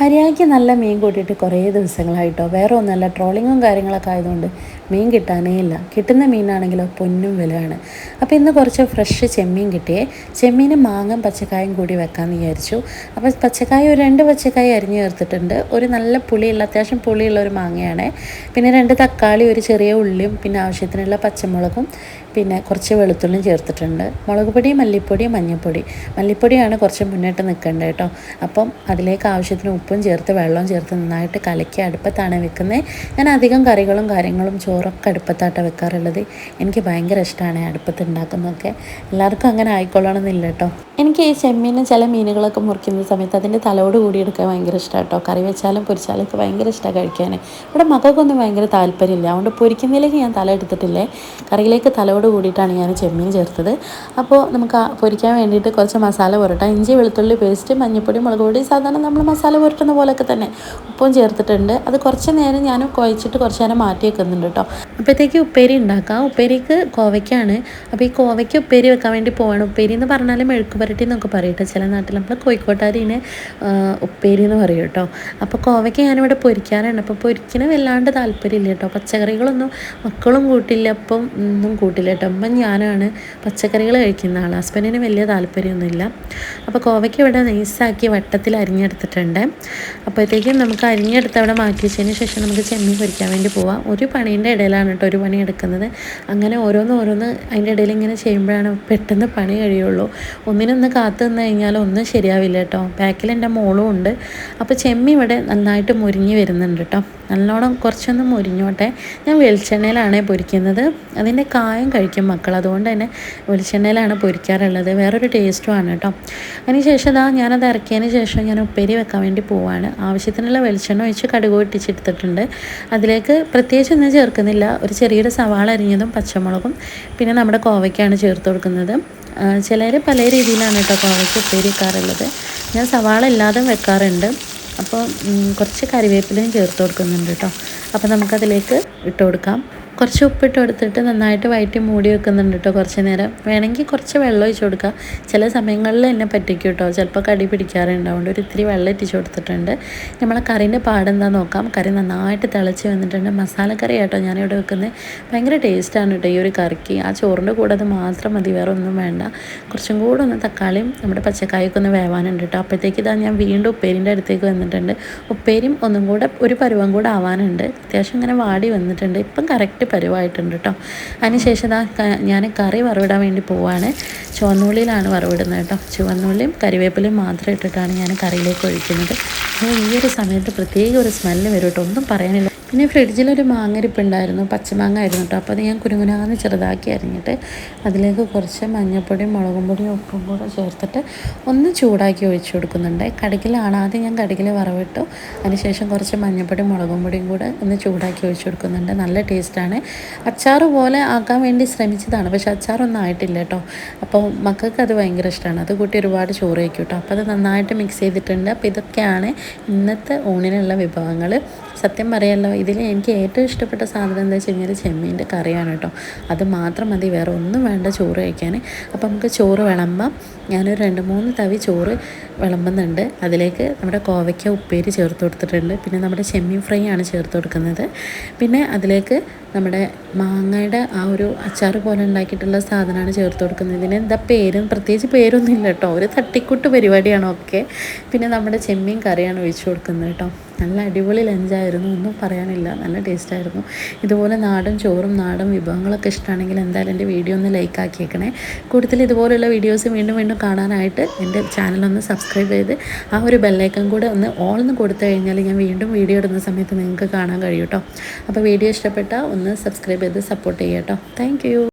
മര്യാദയ്ക്ക് നല്ല മീൻ കൂട്ടിയിട്ട് കുറേ ദിവസങ്ങളായിട്ടോ. വേറെ ഒന്നല്ല ട്രോളിങ്ങും കാര്യങ്ങളൊക്കെ ആയതുകൊണ്ട് മീൻ കിട്ടാനേ ഇല്ല. കിട്ടുന്ന മീനാണെങ്കിലോ പൊന്നും വിലയാണ്. അപ്പോൾ ഇന്ന് കുറച്ച് ഫ്രഷ് ചെമ്മീൻ കിട്ടിയേ. ചെമ്മീന് മാങ്ങം പച്ചക്കായും കൂടി വെക്കാമെന്ന് വിചാരിച്ചു. അപ്പോൾ പച്ചക്കായ ഒരു രണ്ട് പച്ചക്കായ അരിഞ്ഞു ചേർത്തിട്ടുണ്ട്. ഒരു നല്ല പുളിയുള്ള അത്യാവശ്യം പുളിയുള്ള ഒരു മാങ്ങയാണ്. പിന്നെ രണ്ട് തക്കാളി ഒരു ചെറിയ ഉള്ളിയും പിന്നെ ആവശ്യത്തിനുള്ള പച്ചമുളകും പിന്നെ കുറച്ച് വെളുത്തുള്ളിയും ചേർത്തിട്ടുണ്ട്. മുളക് പൊടി മല്ലിപ്പൊടി മഞ്ഞൾപ്പൊടി. മല്ലിപ്പൊടിയാണ് കുറച്ച് മുന്നോട്ട് നിൽക്കേണ്ടത് കേട്ടോ അപ്പം അതിലേക്ക് ആവശ്യത്തിന് ഉപ്പും ചേർത്ത് വെള്ളവും ചേർത്ത് നന്നായിട്ട് കലക്കി അടുപ്പത്താണ് വെക്കുന്നത് ഞാൻ അധികം കറികളും കാര്യങ്ങളും ചോറൊക്കെ അടുപ്പത്താട്ട വെക്കാറുള്ളത്. എനിക്ക് ഭയങ്കര ഇഷ്ടമാണ് അടുപ്പത്ത് ഉണ്ടാക്കുന്നതൊക്കെ എല്ലാവർക്കും അങ്ങനെ ആയിക്കൊള്ളണമെന്നില്ല കേട്ടോ എനിക്ക് ഈ ചെമ്മീനും ചില മീനുകളൊക്കെ മുറിക്കുന്ന സമയത്ത് അതിന്റെ തലോട് കൂടി എടുക്കാൻ ഭയങ്കര ഇഷ്ടമാണ് കേട്ടോ കറി വെച്ചാലും പൊരിച്ചാലും ഒക്കെ ഭയങ്കര ഇഷ്ടമാണ് കഴിക്കാൻ. ഇവിടെ മക്കൾക്കൊന്നും ഭയങ്കര താല്പര്യമില്ല. അതുകൊണ്ട് പൊരിക്കുന്നതിലേക്ക് ഞാൻ തല എടുത്തിട്ടില്ലേ? കറിയിലേക്ക് തലോട് കൂടിയിട്ടാണ് ഞാൻ ചെമ്മീൻ ചേർത്തത്. അപ്പോൾ നമുക്ക് പൊരിക്കാൻ വേണ്ടിയിട്ട് കുറച്ച് മസാല പുരട്ടാം. ഇഞ്ചി വെളുത്തുള്ളി പേസ്റ്റ് മഞ്ഞൾപ്പൊടി മുളക് പൊടി സാധാരണ നമ്മൾ മസാല പുരട്ടുന്ന പോലെയൊക്കെ തന്നെ ഉപ്പും ചേർത്തിട്ടുണ്ട്. അത് കുറച്ച് നേരം ഞാൻ കുഴച്ചിട്ട് കുറച്ച് നേരം മാറ്റി വെക്കുന്നുണ്ട് കേട്ടോ അപ്പോഴത്തേക്ക് ഉപ്പേരി ഉണ്ടാക്കാം. ഉപ്പേരിക്ക് കോവയ്ക്കാണ്. അപ്പോൾ ഈ കോവയ്ക്ക് ഉപ്പേരി വെക്കാൻ വേണ്ടി പോവാണ്. ഉപ്പേരി എന്ന് പറഞ്ഞാൽ മെഴുക്ക് പുരട്ടി എന്നൊക്കെ പറയും ചില നാട്ടിൽ നമ്മൾ കോഴിക്കോട്ടാരിന് ഉപ്പേരി എന്ന് പറയും കേട്ടോ. അപ്പോൾ കോവയ്ക്ക് ഞാനിവിടെ പൊരിക്കാറുണ്ട് അപ്പോൾ പൊരിക്കണ വല്ലാണ്ട് താല്പര്യമില്ല കേട്ടോ. പച്ചക്കറികളൊന്നും മക്കളും കൂട്ടില്ല അപ്പം ഒന്നും കൂട്ടില്ല കേട്ടോ. അപ്പം ഞാനാണ് പച്ചക്കറികൾ കഴിക്കുന്ന ആൾ ഹസ്ബൻഡിന് വലിയ താല്പര്യമൊന്നുമില്ല. അപ്പോൾ കോവയ്ക്ക് ഇവിടെ നൈസാക്കി വട്ടത്തിൽ അരിഞ്ഞെടുത്തിട്ടുണ്ട്. അപ്പോഴത്തേക്കും നമുക്ക് അരിഞ്ഞെടുത്ത് അവിടെ മാറ്റി വെച്ചതിന് ശേഷം നമുക്ക് ചെമ്മീൻ പൊരിക്കാൻ വേണ്ടി പോവാം. ഒരു പണീന്റെ ഇടയിലാണ് കേട്ടോ ഒരു പണി എടുക്കുന്നത്. അങ്ങനെ ഓരോന്ന് ഓരോന്ന് അതിന്റെ ഇടയിൽ ഇങ്ങനെ ചെയ്യുമ്പോഴാണ് പെട്ടെന്ന് പണി കഴിയുള്ളൂ. ഒന്നിനൊന്ന് കാത്തു നിന്ന് കഴിഞ്ഞാൽ ഒന്നും ശരിയാവില്ല കേട്ടോ. ബാക്കിൽ എന്റെ മോളും ഉണ്ട്. അപ്പോൾ ചെമ്മി ഇവിടെ നന്നായിട്ട് മുരിഞ്ഞ് വരുന്നുണ്ട് കേട്ടോ. നല്ലോണം കുറച്ചൊന്ന് മുരിഞ്ഞോട്ടെ. ഞാൻ വെളിച്ചെണ്ണയിലാണ് പൊരിക്കുന്നത്. അതിന്റെ കായം കഴിക്കും മക്കൾ. അതുകൊണ്ട് തന്നെ വെളിച്ചെണ്ണയിലാണ് പൊരിക്കാറുള്ളത്. വേറൊരു ടേസ്റ്റും ആണ് കേട്ടോ. അതിന് ശേഷം ഇതാ ഞാനത് ഇറക്കിയതിന് ശേഷം ഞാൻ ഉപ്പേരി വെക്കാൻ വേണ്ടി പോവാണ്. ആവശ്യത്തിനുള്ള വെളിച്ചെണ്ണ ഒഴിച്ച് കടുക് പൊട്ടിച്ചെടുത്തിട്ടുണ്ട്. അതിലേക്ക് പ്രത്യേകിച്ച് ഒന്നും ഒരു ചെറിയൊരു സവാള അരിഞ്ഞതും പച്ചമുളകും പിന്നെ നമ്മുടെ കോവയ്ക്കാണ് ചേർത്ത് കൊടുക്കുന്നത്. ചിലർ പല രീതിയിലാണ് കേട്ടോ കോവയ്ക്ക് ഉപ്പേരി വെക്കാറുള്ളത്. ഞാൻ സവാള ഇല്ലാതെ വെക്കാറുണ്ട്. അപ്പോൾ കുറച്ച് കറിവേപ്പിലയും ചേർത്ത് കൊടുക്കുന്നുണ്ട് കേട്ടോ. അപ്പോൾ നമുക്കതിലേക്ക് ഇട്ട് കൊടുക്കാം. കുറച്ച് ഉപ്പിട്ട് കൊടുത്തിട്ട് നന്നായിട്ട് വയറ്റി മൂടി വെക്കുന്നുണ്ട് കേട്ടോ കുറച്ച് നേരം. വേണമെങ്കിൽ കുറച്ച് വെള്ളം ഒഴിച്ചു കൊടുക്കുക ചില സമയങ്ങളിൽ എന്നെ പറ്റിക്കും കേട്ടോ. ചിലപ്പോൾ കടി പിടിക്കാറുണ്ട് ഒരു ഇത്തിരി വെള്ളം ഇറ്റിച്ച് കൊടുത്തിട്ടുണ്ട്. നമ്മളെ കറീന്റെ പാടെന്താ നോക്കാം. കറി നന്നായിട്ട് തിളച്ച് വന്നിട്ടുണ്ട്. മസാലക്കറി കേട്ടോ ഞാനിവിടെ വെക്കുന്നത്. ഭയങ്കര ടേസ്റ്റാണ് കേട്ടോ ഈ ഒരു കറിക്ക്. ആ ചോറിന്റെ കൂടെ അത് മാത്രം മതി. വേറെ ഒന്നും വേണ്ട. കുറച്ചും കൂടെ ഒന്ന് തക്കാളിയും നമ്മുടെ പച്ചക്കായൊക്കെ ഒന്ന് വേവാനുണ്ട് കേട്ടോ. അപ്പോഴത്തേക്ക് ഇതാ ഞാൻ വീണ്ടും ഉപ്പേരിന്റെ അടുത്തേക്ക് വന്നിട്ടുണ്ട്. ഉപ്പേരിയും ഒന്നും കൂടെ ഒരു പരുവം കൂടെ ആവാനുണ്ട്. അത്യാവശ്യം ഇങ്ങനെ വാടി വന്നിട്ടുണ്ട്. ഇപ്പം കറക്റ്റ് പരുവായിട്ടുണ്ട് കേട്ടോ. അതിനുശേഷം ഞാൻ കറി വറവിടാൻ വേണ്ടി പോവാണ്. ചുവന്നുള്ളിയിലാണ് വറവിടുന്നത് കേട്ടോ. ചുവന്നുള്ളിയും കരിവേപ്പിലയും മാത്രം ഇട്ടിട്ടാണ് ഞാൻ കറിയിലേക്ക് ഒഴിക്കുന്നത്. ഈ ഒരു സമയത്ത് പ്രത്യേക ഒരു സ്മെല്ല് വരും കേട്ടോ. ഒന്നും പറയാനില്ല. പിന്നെ ഫ്രിഡ്ജിലൊരു മാങ്ങരിപ്പുണ്ടായിരുന്നു പച്ചമാങ്ങ ആയിരുന്നു കേട്ടോ അപ്പോൾ അത് ഞാൻ കുരുമുനാന്ന് ചെറുതാക്കി അരിഞ്ഞിട്ട് അതിലേക്ക് കുറച്ച് മഞ്ഞൾപ്പൊടിയും മുളകും പൊടിയും ഉപ്പും കൂടെ ചേർത്തിട്ട് ഒന്ന് ചൂടാക്കി ഒഴിച്ചു കൊടുക്കുന്നുണ്ട്. കടുകിലാണ് ആദ്യം ഞാൻ കടുകിൽ വറവിട്ടു. അതിനുശേഷം കുറച്ച് മഞ്ഞൾപ്പൊടിയും മുളകും പൊടിയും കൂടെ ഒന്ന് ചൂടാക്കി ഒഴിച്ചു കൊടുക്കുന്നുണ്ട്. നല്ല ടേസ്റ്റാണ്. അച്ചാർ പോലെ ആക്കാൻ വേണ്ടി ശ്രമിച്ചതാണ് പക്ഷേ അച്ചാറൊന്നും ആയിട്ടില്ല കേട്ടോ അപ്പോൾ മക്കൾക്ക് അത് ഭയങ്കര ഇഷ്ടമാണ് അത് കൂട്ടി ഒരുപാട് ചോറ് വയ്ക്കും കേട്ടോ അപ്പോൾ അത് നന്നായിട്ട് മിക്സ് ചെയ്തിട്ടുണ്ട്. അപ്പോൾ ഇതൊക്കെയാണ് ഇന്നത്തെ ഊണിനുള്ള വിഭവങ്ങൾ. സത്യം പറയാലോ ഇതിൽ എനിക്ക് ഏറ്റവും ഇഷ്ടപ്പെട്ട സാധനം എന്താ വെച്ച് കഴിഞ്ഞാൽ ചെമ്മീന്റെ കറിയാണ് കേട്ടോ. അത് മാത്രം മതി വേറെ ഒന്നും വേണ്ട ചോറ് കഴിക്കാൻ അപ്പോൾ നമുക്ക് ചോറ് വിളമ്പാം. ഞാനൊരു രണ്ട് മൂന്ന് തവി ചോറ് വിളമ്പുന്നുണ്ട്. അതിലേക്ക് നമ്മുടെ കോവയ്ക്ക ഉപ്പേരി ചേർത്ത് കൊടുത്തിട്ടുണ്ട്. പിന്നെ നമ്മുടെ ചെമ്മീൻ ഫ്രൈ ആണ് ചേർത്ത് കൊടുക്കുന്നത്. പിന്നെ അതിലേക്ക് നമ്മുടെ മാങ്ങയുടെ ആ ഒരു അച്ചാർ പോലെ ഉണ്ടാക്കിയിട്ടുള്ള സാധനമാണ് ചേർത്ത് കൊടുക്കുന്നത്. ഇതിന് എന്താ പേരും? പ്രത്യേകിച്ച് പേരൊന്നും ഇല്ല കേട്ടോ. ഒരു തട്ടിക്കൂട്ട് പരിപാടിയാണ് ഒക്കെ. പിന്നെ നമ്മുടെ ചെമ്മീൻ കറിയാണ് ഒഴിച്ചു കൊടുക്കുന്നത് കേട്ടോ. നല്ല അടിപൊളി ലഞ്ചായിരുന്നു. ഒന്നും പറയാനില്ല. നല്ല ടേസ്റ്റായിരുന്നു. ഇതുപോലെ നാടൻ ചോറും നാടൻ വിഭവങ്ങളൊക്കെ ഇഷ്ടമാണെങ്കിൽ എന്തായാലും എന്റെ വീഡിയോ ഒന്ന് ലൈക്ക് ആക്കിയേക്കണേ. കൂടുതൽ ഇതുപോലുള്ള വീഡിയോസ് വീണ്ടും വീണ്ടും കാണാനായിട്ട് എന്റെ ചാനലൊന്ന് സബ്സ്ക്രൈബ് ചെയ്ത് ആ ഒരു ബെല്ലൈക്കൺ കൂടെ ഒന്ന് ഓൾന്ന് കൊടുത്തു കഴിഞ്ഞാൽ ഞാൻ വീണ്ടും വീഡിയോ ഇടുന്ന സമയത്ത് നിങ്ങൾക്ക് കാണാൻ കഴിയും കേട്ടോ അപ്പോൾ വീഡിയോ ഇഷ്ടപ്പെട്ടാൽ ഒന്ന് സബ്സ്ക്രൈബ് ചെയ്ത് സപ്പോർട്ട് ചെയ്യാം കേട്ടോ താങ്ക്